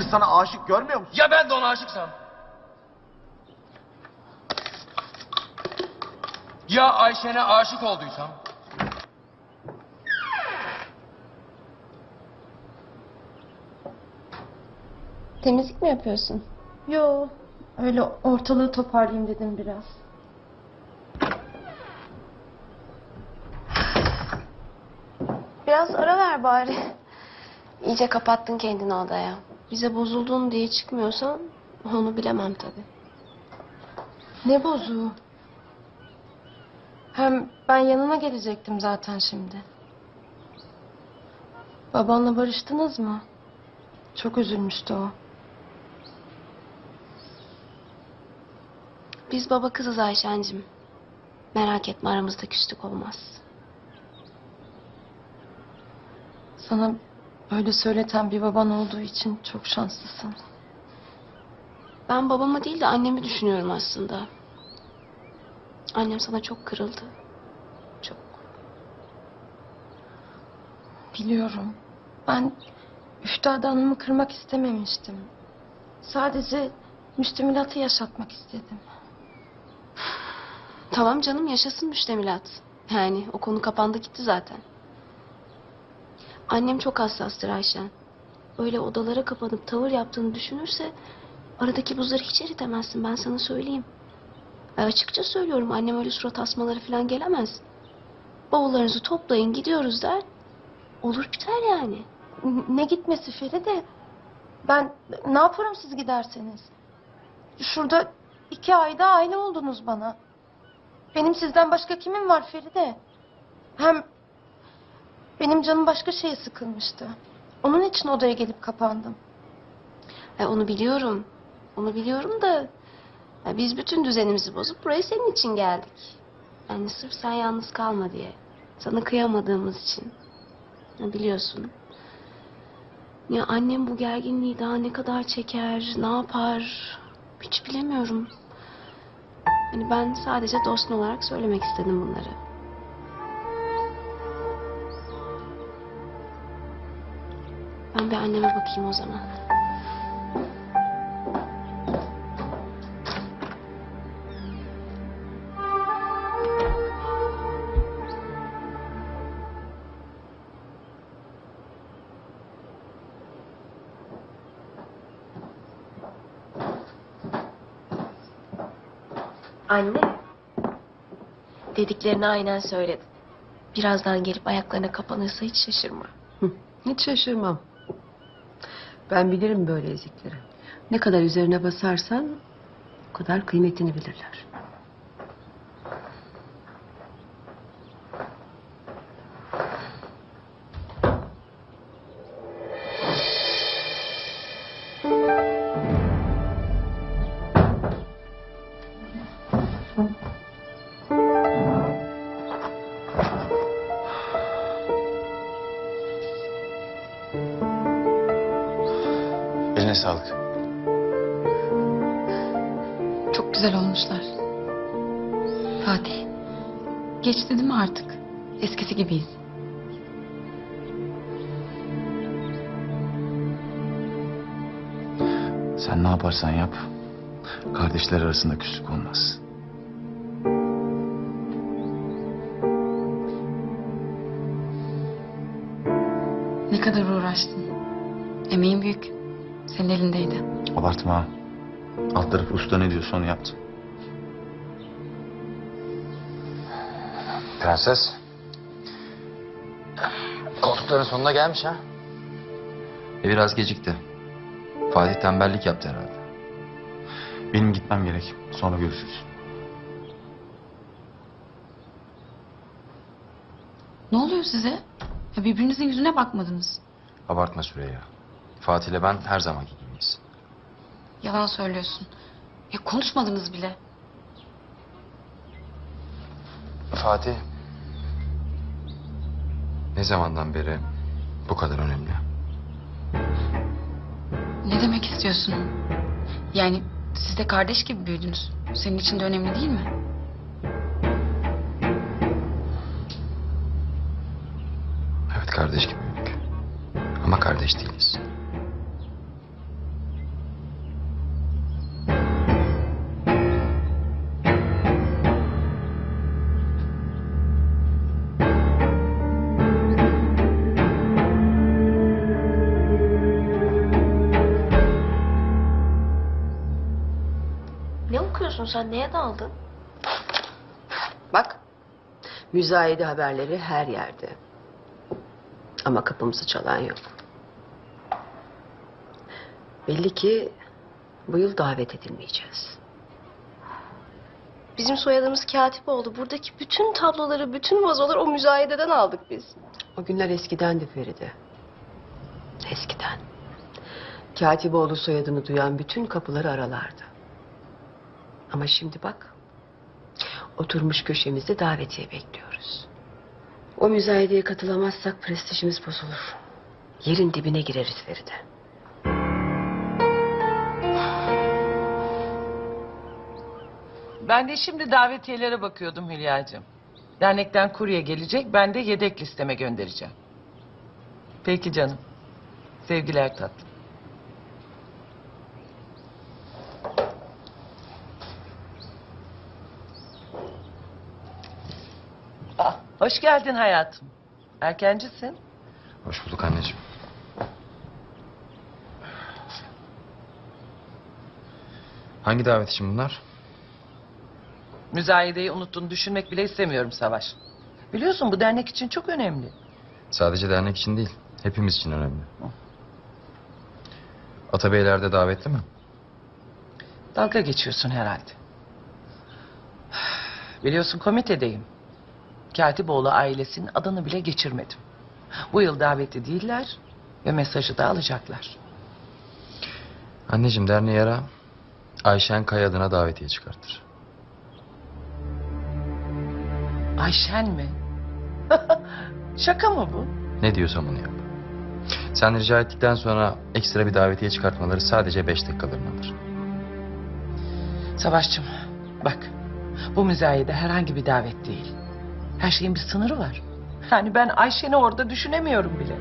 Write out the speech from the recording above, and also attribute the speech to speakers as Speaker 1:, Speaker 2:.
Speaker 1: kız sana aşık görmüyor musun?
Speaker 2: Ya ben de ona aşıksam? Ya Ayşen'e aşık olduysam?
Speaker 3: Temizlik mi yapıyorsun?
Speaker 4: Yo, öyle ortalığı toparlayayım dedim biraz.
Speaker 3: Biraz ara ver bari. İyice kapattın kendini odaya. Bize bozuldun diye çıkmıyorsan onu bilemem tabii.
Speaker 4: Ne bozuğu? Hem ben yanına gelecektim zaten şimdi. Babanla barıştınız mı? Çok üzülmüştü o.
Speaker 3: Biz baba kızız Ayşen'cim. Merak etme aramızda küslük olmaz.
Speaker 4: Sana böyle söyleten bir baban olduğu için çok şanslısın.
Speaker 3: Ben babamı değil de annemi düşünüyorum aslında. Annem sana çok kırıldı. Çok.
Speaker 4: Biliyorum. Ben Üftade Hanım'ı kırmak istememiştim. Sadece müstemilatı yaşatmak istedim.
Speaker 3: Tamam canım yaşasın müştemilat. Yani o konu kapandı gitti zaten. Annem çok hassastır Ayşen. Öyle odalara kapanıp tavır yaptığını düşünürse aradaki buzları hiç eritemezsin ben sana söyleyeyim. E, açıkça söylüyorum annem öyle surat asmaları falan gelemez. Bavullarınızı toplayın gidiyoruz der. Olur biter yani.
Speaker 4: Ne gitmesi Feride? Ben ne yaparım siz giderseniz? Şurada iki ayda aile oldunuz bana. Benim sizden başka kimim var Feride? Hem benim canım başka şeye sıkılmıştı. Onun için odaya gelip kapandım.
Speaker 3: E, onu biliyorum. Onu biliyorum da ya biz bütün düzenimizi bozup buraya senin için geldik. Yani sırf sen yalnız kalma diye. Sana kıyamadığımız için. Ya biliyorsun. Ya annem bu gerginliği daha ne kadar çeker, ne yapar hiç bilemiyorum. Hani ben sadece dostun olarak söylemek istedim bunları. Ben bir anneme bakayım o zaman. Anne. Dediklerini aynen söyledin. Birazdan gelip ayaklarına kapanırsa hiç şaşırma.
Speaker 5: Hiç şaşırmam. Ben bilirim böyle ezikleri. Ne kadar üzerine basarsan o kadar kıymetini bilirler.
Speaker 1: Eline sağlık.
Speaker 6: Çok güzel olmuşlar. Fatih. Geçti değil mi artık? Eskisi gibiyiz.
Speaker 1: Sen ne yaparsan yap. Kardeşler arasında küslük olmaz.
Speaker 6: Ne kadar uğraştın. Emeğin büyük. Senin elindeydi.
Speaker 1: Abartma. Alt tarafı usta ne diyorsa onu yaptım.
Speaker 2: Prenses. Koltukların sonuna gelmiş ha.
Speaker 7: E biraz gecikti. Fatih tembellik yaptı herhalde.
Speaker 1: Benim gitmem gerek. Sonra görüşürüz.
Speaker 6: Ne oluyor size? Ya birbirinizin yüzüne bakmadınız.
Speaker 7: Abartma Süreyya. Fatih ile ben her zamanki gibiyiz.
Speaker 6: Yalan söylüyorsun. Ya konuşmadınız bile.
Speaker 7: Fatih... Ne zamandan beri bu kadar önemli?
Speaker 6: Ne demek istiyorsun? Yani siz de kardeş gibi büyüdünüz. Senin için de önemli değil mi?
Speaker 7: Evet kardeş gibi büyüdük. Ama kardeş değiliz.
Speaker 3: Yapıyorsun sen? Neye daldın?
Speaker 5: Bak, müzayede haberleri her yerde. Ama kapımızı çalan yok. Belli ki bu yıl davet edilmeyeceğiz.
Speaker 3: Bizim soyadımız katip oldu. Buradaki bütün tabloları, bütün vazoları o müzayededen aldık biz.
Speaker 5: O günler eskidendi Feride. Eskiden. Katipoğlu soyadını duyan bütün kapıları aralardı. Ama şimdi bak. Oturmuş köşemizde davetiye bekliyoruz. O müzayedeye katılamazsak prestijimiz bozulur. Yerin dibine gireriz Feride.
Speaker 8: Ben de şimdi davetiyelere bakıyordum Hülya'cığım. Dernekten kurye gelecek, ben de yedek listeme göndereceğim. Peki canım. Sevgiler tatlım. Hoş geldin hayatım. Erkencisin.
Speaker 7: Hoş bulduk anneciğim. Hangi davet için bunlar?
Speaker 8: Müzayedeyi unuttuğunu düşünmek bile istemiyorum Savaş. Biliyorsun bu dernek için çok önemli.
Speaker 7: Sadece dernek için değil, hepimiz için önemli. Atabeyler de davetli mi?
Speaker 8: Dalga geçiyorsun herhalde. Biliyorsun komitedeyim. Katipoğlu ailesinin adını bile geçirmedim. Bu yıl davetli değiller ve mesajı da alacaklar.
Speaker 7: Anneciğim derneği ara. Ayşen Kaya adına davetiye çıkartır.
Speaker 8: Ayşen mi? Şaka mı bu?
Speaker 7: Ne diyorsam onu yap. Sen rica ettikten sonra ekstra bir davetiye çıkartmaları sadece beş dakikalarını alır.
Speaker 8: Savaşçım bak bu müzayede herhangi bir davet değil. Her şeyin bir sınırı var. Yani ben Ayşen'i orada düşünemiyorum bile.